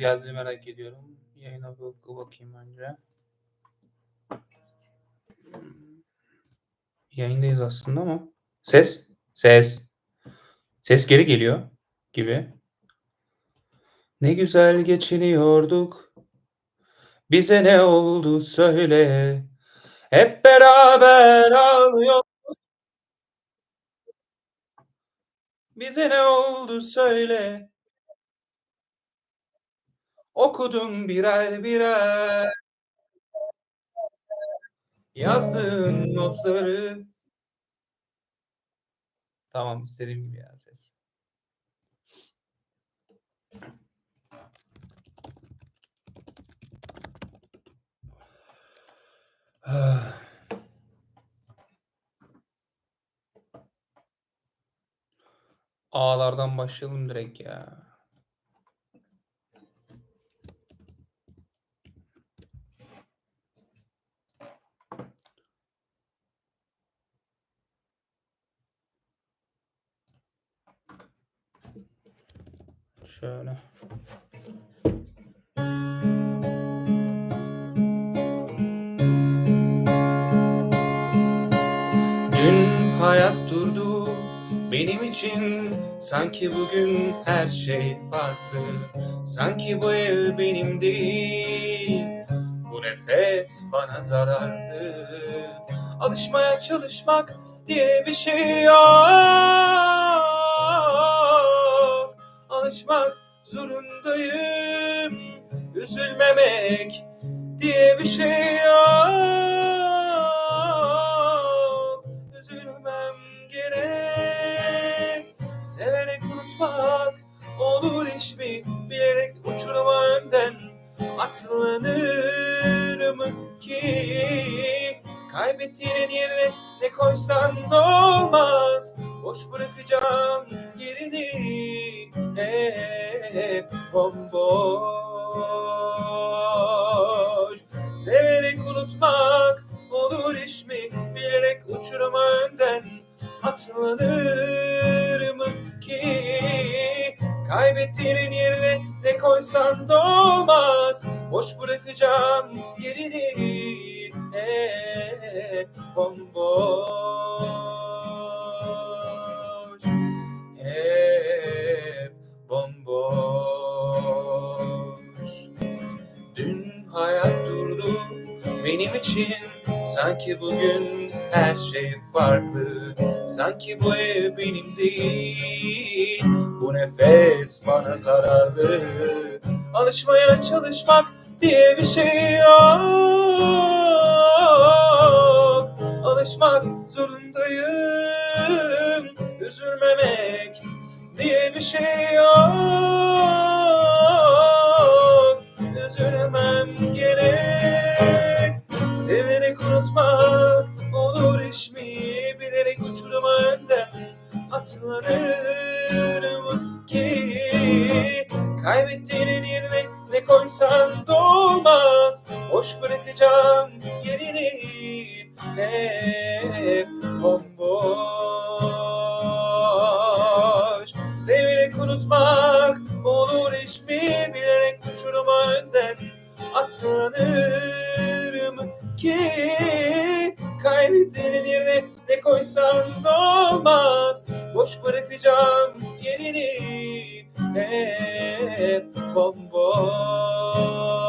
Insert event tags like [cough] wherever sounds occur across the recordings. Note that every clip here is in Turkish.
Nasıl geldiğini merak ediyorum. Yayına bir bakayım önce. Hmm. Yayındayız aslında ama. Ses. Ses. Ses geri geliyor gibi. Ne güzel geçiniyorduk. Bize ne oldu söyle. Hep beraber ağlıyor. Bize ne oldu söyle. Okudum birer birer. Yazdığın notları. Tamam istediğim gibi ya ses. A'lardan başlayalım direkt ya. Şöyle. Dün hayat durdu benim için. Sanki bugün her şey farklı. Sanki bu ev benim değil. Bu nefes bana zararlı. Alışmaya çalışmak diye bir şey yok alışmak zorundayım. Üzülmemek diye bir şey yok. Üzülmem gerek. Severek unutmak olur iş mi? Bilerek uçuruma önden atlanır mı ki? Kaybettiğinin yerine ne koysan da olmaz. Boş bırakacağım yerini hep bomboş. Severek unutmak olur iş mi? Bilerek uçuruma önden. Atlanır mı ki? Kaybettiğinin yerine ne koysan da olmaz boş bırakacağım yerini. Hep bomboş sanki bugün her şey farklı. Sanki bu ev benim değil. Bu nefes bana zararlı. Alışmaya çalışmak diye bir şey yok. Alışmak zorundayım. Üzülmemek diye bir şey yok severek unutmak olur iş mi? Bilerek uçuruma önden. Atlanırım ki? Kaybettiğinin yerine ne koysan da olmaz boş bırakacağım yerini. Hep boş bırakacağım yerini hep bomboş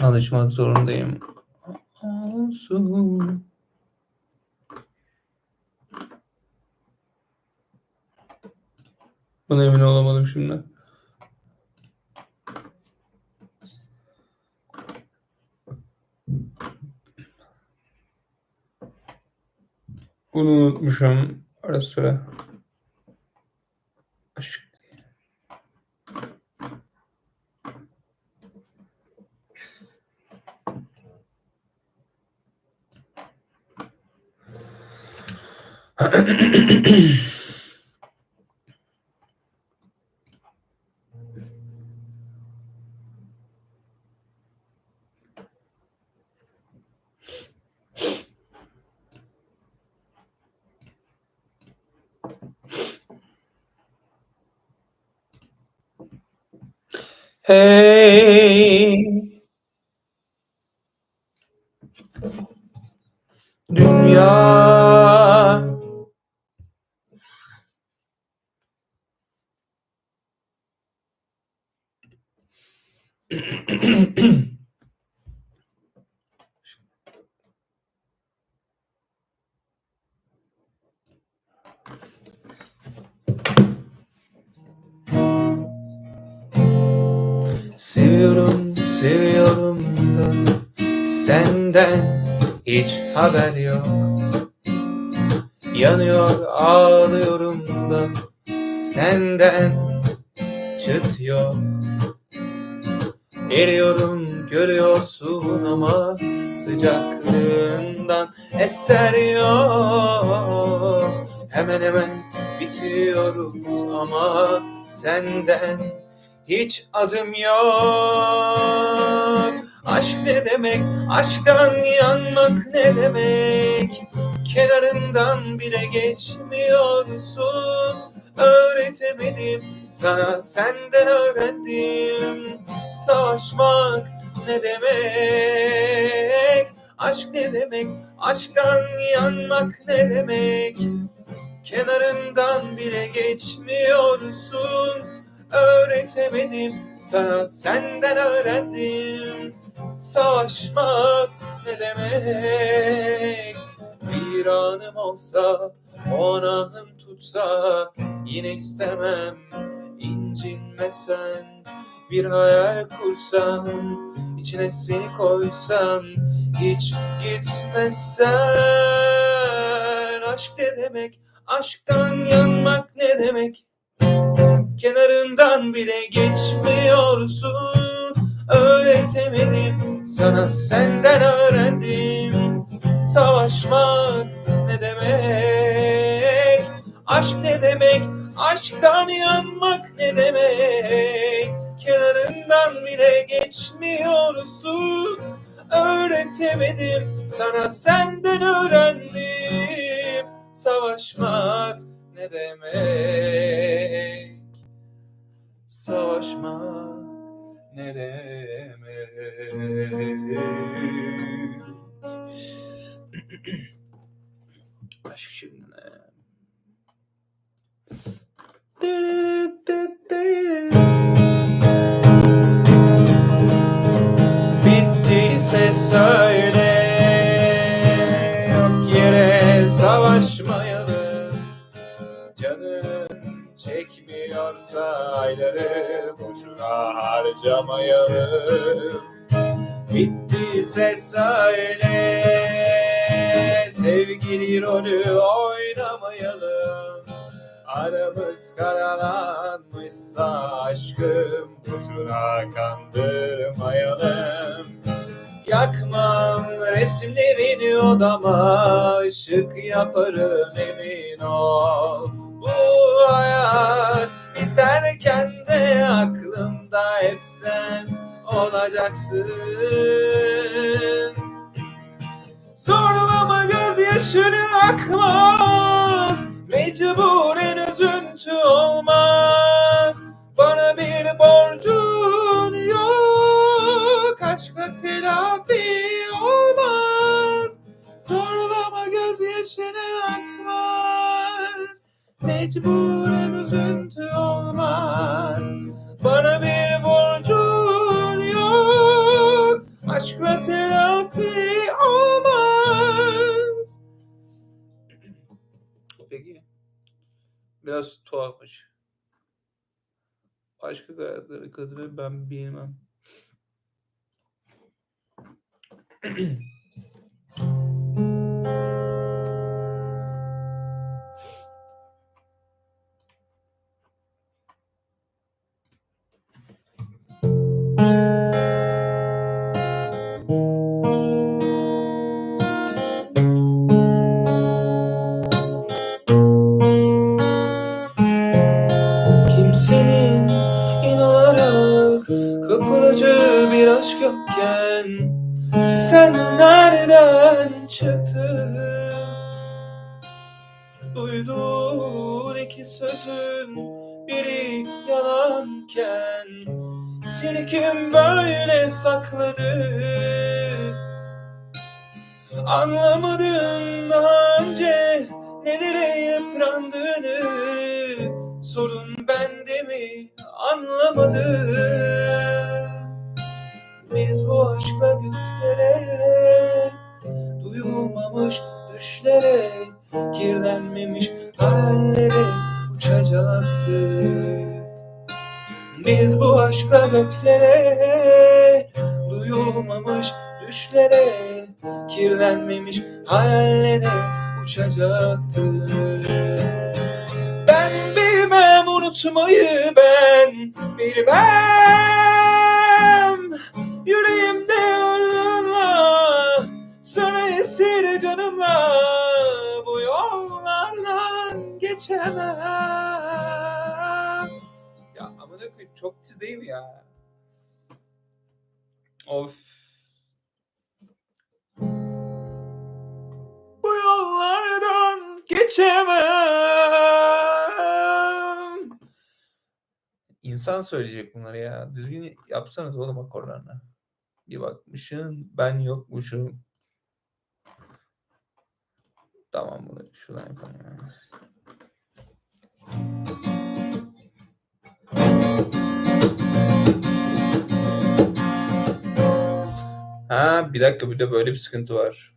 Alışmak zorundayım. Olsun. Buna emin olamadım şimdi. Bunu unutmuşum ara sıra. Aşk. [clears throat] Hey. Dünya [clears throat] Seviyorum, seviyorum da senden hiç haber yok. Yanıyor, ağlıyorum da senden çıt yok. Eriyorum, görüyorsun ama sıcaklığından eser yok. Hemen hemen bitiyoruz ama senden hiç adım yok. Aşk ne demek? Aşktan yanmak ne demek? Kenarından bile geçmiyorsun. Öğretemedim sana senden öğrendim. Savaşmak ne demek? Aşk ne demek? Aşktan yanmak ne demek? Kenarından bile geçmiyorsun. Öğretemedim sana senden öğrendim. Savaşmak ne demek? Bir anım olsa, on anım tutsa yine istemem incinmesen. Bir hayal kursam, içine seni koysam hiç gitmezsen. Aşk ne demek? Aşktan yanmak ne demek? Kenarından bile geçmiyorsun. Öğretemedim sana senden öğrendim. Savaşmak ne demek? Aşk ne demek? Aşktan yanmak ne demek? Kenarından bile geçmiyorsun. Öğretemedim sana senden Aşk şimdi? Bittiyse söyle Yok yere savaşmayalım Canın çekmiyorsa ayları boşuna harcamayalım Bittiyse söyle Sevgili rolü oynamayalım. Aramız karalanmışsa aşkım boşuna kandırmayalım. Yakmam resimlerini odama ışık yaparım emin ol. Bu hayat biterken de aklımda hep sen olacaksın Sorulama gözyaşını akmaz. Mecburen üzüntü olmaz. Bana bir borcun yok. Aşkla telafi olmaz. Sorulama gözyaşını akmaz. Mecburen üzüntü olmaz. Bana bir Biraz tuhafmış. Başka hayatları kadını ben bilmem. [clears throat] sözün biri yalanken Seni kim böyle sakladı? Anlamadım daha önce nelere yıprandığını Sorun bende mi anlamadım Biz bu aşkla göklere Duyulmamış düşlere Kirlenmemiş hayallere Biz bu aşkla göklere Duyulmamış düşlere Kirlenmemiş hayallere uçacaktık Ben bilmem unutmayı ben bilmem. Yüreğimde yardımla Sana esir canımla. Bu yollardan geçemem koyayım çok tiz değil mi ya? Of. Bu yollardan geçemem. İnsan söyleyecek bunları ya. Düzgün yapsanız oğlum akorlarına. Bir bakmışsın ben yokmuşum. Tamam bunu şuradan yapalım ya. Bir dakika bir de böyle bir sıkıntı var.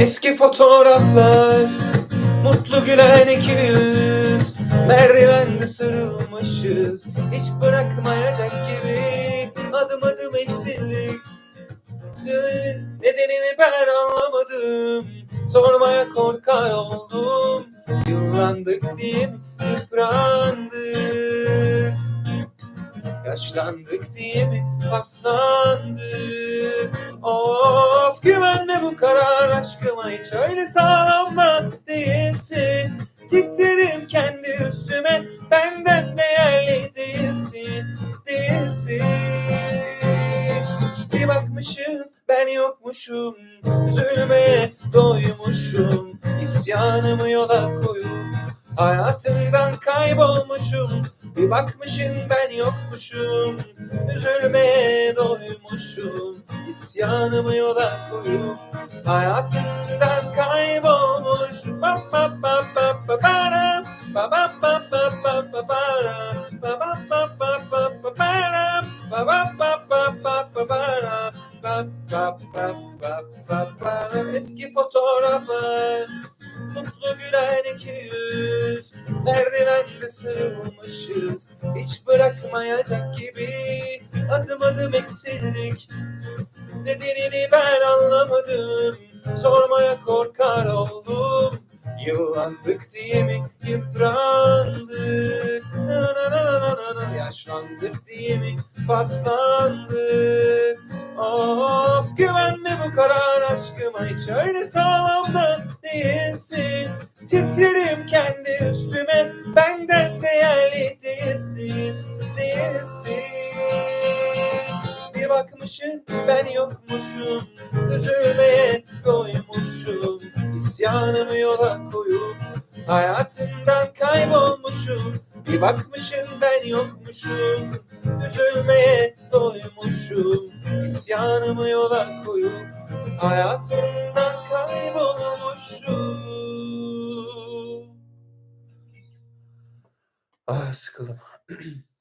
Eski fotoğraflar Mutlu gülen iki yüz Merdivende sarılmışız. Hiç bırakmayacak gibi Adım adım eksildik. Nedenini ben anlamadım Sormaya korkar oldum. Yıllandık diye mi? Yıprandık. Yaşlandık diye mi? Paslandık. Of güvenme bu karar aşkıma. Hiç öyle sağlam da değilsin. Titrerim kendi üstüme. Benden değerli değilsin Değilsin. Bir bakmışım ben yokmuşum. Üzülmeye doymuşum İsyanımı yola koyup Hayatımdan kaybolmuşum. Bir bakmışım ben yokmuşum Üzülmeye doymuşum. İsyanımı yola koyup Hayatımdan kaybolmuşum Hiç bırakmayacak gibi. Adım adım eksildik. Nedenini ben anlamadım. Sormaya korkar oldum. Yıllandık diye mi yıprandık? Na na na na na na. Yaşlandık diye mi paslandık? Of güvenme bu karar aşkıma? Hiç öyle sağlam da değilsin. Titrerim kendi üstüme. Benden değerli değilsin Değilsin Bir bakmışın ben yokmuşum. Üzülmeye doymuşum İsyanımı yola koyup Hayatından kaybolmuşum. Bir bakmışım ben yokmuşum. Üzülmeye doymuşum İsyanımı yola koyup Hayatımdan kaybolmuşum. Ah sıkıldım. [clears throat]